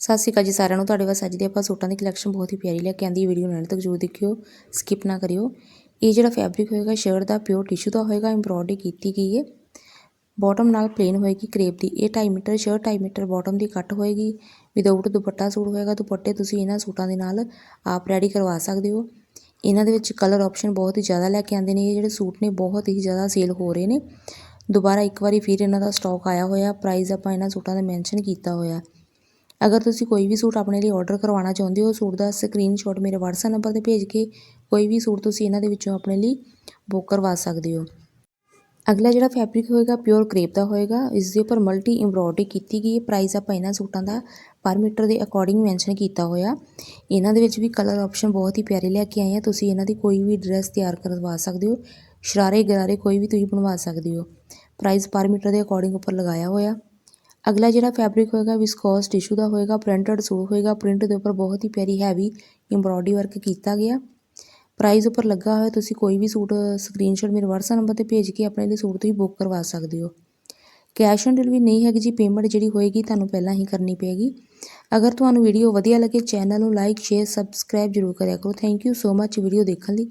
ਸਤਿ ਸ਼੍ਰੀ ਅਕਾਲ ਜੀ ਸਾਰਿਆਂ ਨੂੰ। ਤੁਹਾਡੇ ਵਾਸਤੇ ਅੱਜ ਦੀ ਆਪਾਂ ਸੂਟਾਂ ਦੀ ਕਲੈਕਸ਼ਨ ਬਹੁਤ ਹੀ ਪਿਆਰੀ ਲੈ ਕੇ ਆਂਦੀ ਹੈ। ਵੀਡੀਓ ਨਾਲ ਤੱਕ ਜ਼ਰੂਰ ਦੇਖਿਓ ਸਕਿਪ ਨਾ ਕਰਿਓ। ਇਹ ਜਿਹੜਾ ਫੈਬਰਿਕ ਹੋਏਗਾ ਸ਼ਰਟ ਦਾ ਪਿਓਰ ਟਿਸ਼ੂ ਦਾ ਹੋਏਗਾ ਐਮਬ੍ਰੋਇਡਰੀ ਕੀਤੀ ਗਈ ਹੈ। ਬਾਟਮ ਨਾਲ ਪਲੇਨ ਹੋਏਗੀ ਕਰੇਪ ਦੀ। ਇਹ 2.5 ਮੀਟਰ ਸ਼ਰਟ 2.5 ਮੀਟਰ ਬਾਟਮ ਦੀ ਕੱਟ ਹੋਏਗੀ। ਵਿਦਆਊਟ ਦੁਪੱਟਾ ਸੂਟ ਹੋਏਗਾ, ਦੁਪੱਟੇ ਤੁਸੀਂ ਇਹਨਾਂ ਸੂਟਾਂ ਦੇ ਨਾਲ ਆਪ ਰੈਡੀ ਕਰਵਾ ਸਕਦੇ ਹੋ। ਇਹਨਾਂ ਦੇ ਵਿੱਚ ਕਲਰ ਆਪਸ਼ਨ ਬਹੁਤ ਹੀ ਜ਼ਿਆਦਾ ਲੈ ਕੇ ਆਉਂਦੇ ਨੇ। ਇਹ ਜਿਹੜੇ ਸੂਟ ਨੇ, ਬਹੁਤ ਹੀ ਜ਼ਿਆਦਾ ਸੇਲ ਹੋ ਰਹੇ ਨੇ। ਦੁਬਾਰਾ ਇੱਕ ਵਾਰੀ ਫਿਰ ਇਹਨਾਂ ਦਾ ਸਟਾਕ ਆਇਆ ਹੋਇਆ। ਪ੍ਰਾਈਸ ਆਪਾਂ ਇਹਨਾਂ ਸੂਟਾਂ ਦਾ ਮੈਂਸ਼ਨ ਕੀਤਾ ਹੋਇਆ। ਅਗਰ ਤੁਸੀਂ ਕੋਈ ਵੀ ਸੂਟ ਆਪਣੇ ਲਈ ਆਰਡਰ ਕਰਵਾਉਣਾ ਚਾਹੁੰਦੇ ਹੋ, ਸੂਟ ਦਾ ਸਕਰੀਨਸ਼ਾਟ ਮੇਰੇ WhatsApp ਨੰਬਰ ਤੇ ਭੇਜ ਕੇ ਕੋਈ ਵੀ ਸੂਟ ਤੁਸੀਂ ਇਹਨਾਂ ਦੇ ਵਿੱਚੋਂ ਆਪਣੇ ਲਈ ਬੁੱਕ ਕਰਵਾ ਸਕਦੇ ਹੋ। ਅਗਲਾ ਜਿਹੜਾ ਫੈਬਰਿਕ ਹੋਏਗਾ ਪਿਓਰ ਕ੍ਰੇਪ ਦਾ ਹੋਏਗਾ। ਇਸ ਦੇ ਉੱਪਰ ਮਲਟੀ ਐਮਬ੍ਰੋਇਡਰੀ ਕੀਤੀ ਗਈ ਹੈ। ਪ੍ਰਾਈਸ ਆਪਾਂ ਇਹਨਾਂ ਸੂਟਾਂ ਦਾ ਪਰ ਮੀਟਰ ਦੇ ਅਕੋਰਡਿੰਗ ਮੈਂਸ਼ਨ ਕੀਤਾ ਹੋਇਆ। ਇਹਨਾਂ ਦੇ ਵਿੱਚ ਵੀ ਕਲਰ ਆਪਸ਼ਨ ਬਹੁਤ ਹੀ ਪਿਆਰੇ ਲੈ ਕੇ ਆਏ ਆ। ਤੁਸੀਂ ਇਹਨਾਂ ਦੀ ਕੋਈ ਵੀ ਡਰੈਸ ਤਿਆਰ ਕਰਵਾ ਸਕਦੇ ਹੋ। ਸ਼ਰਾਰੇ ਗਰਾਰੇ ਕੋਈ ਵੀ ਤੁਸੀਂ ਬਣਵਾ ਸਕਦੇ ਹੋ। ਪ੍ਰਾਈਸ ਪਰ ਮੀਟਰ ਦੇ ਅਕੋਰਡਿੰਗ ਉੱਪਰ ਲਗਾਇਆ ਹੋਇਆ। ਅਗਲਾ ਜਿਹੜਾ ਫੈਬਰਿਕ ਹੋਏਗਾ ਵਿਸਕੋਸ ਟਿਸ਼ੂ ਦਾ ਹੋਏਗਾ ਪ੍ਰਿੰਟਡ ਸੂਟ ਹੋਏਗਾ ਪ੍ਰਿੰਟ ਦੇ ਉੱਪਰ ਬਹੁਤ ਹੀ ਪਿਆਰੀ ਹੈਵੀ ਐਮਬ੍ਰੋਇਡਰੀ ਵਰਕ ਕੀਤਾ ਗਿਆ। ਪ੍ਰਾਈਸ ਉੱਪਰ ਲੱਗਾ ਹੋਇਆ, ਤੁਸੀਂ ਕੋਈ ਵੀ ਸੂਟ ਸਕਰੀਨਸ਼ਾਟ ਮੇਰੇ WhatsApp ਨੰਬਰ ਤੇ ਭੇਜ ਕੇ ਆਪਣੇ ਲਈ ਸੂਟ ਤੁਸੀਂ ਬੁੱਕ ਕਰਵਾ ਸਕਦੇ ਹੋ। ਕੈਸ਼ ਔਨ ਡਿਲੀਵਰੀ ਨਹੀਂ ਹੈਗੀ ਜੀ ਪੇਮੈਂਟ ਜਿਹੜੀ ਹੋਏਗੀ ਤੁਹਾਨੂੰ ਪਹਿਲਾਂ ਹੀ ਕਰਨੀ ਪਏਗੀ। ਅਗਰ ਤੁਹਾਨੂੰ ਵੀਡੀਓ ਵਧੀਆ ਲੱਗੇ ਚੈਨਲ ਨੂੰ ਲਾਈਕ ਸ਼ੇਅਰ ਸਬਸਕ੍ਰਾਈਬ ਜ਼ਰੂਰ ਕਰਿਆ ਕਰੋ। Thank you so much video ਦੇਖਣ ਲਈ।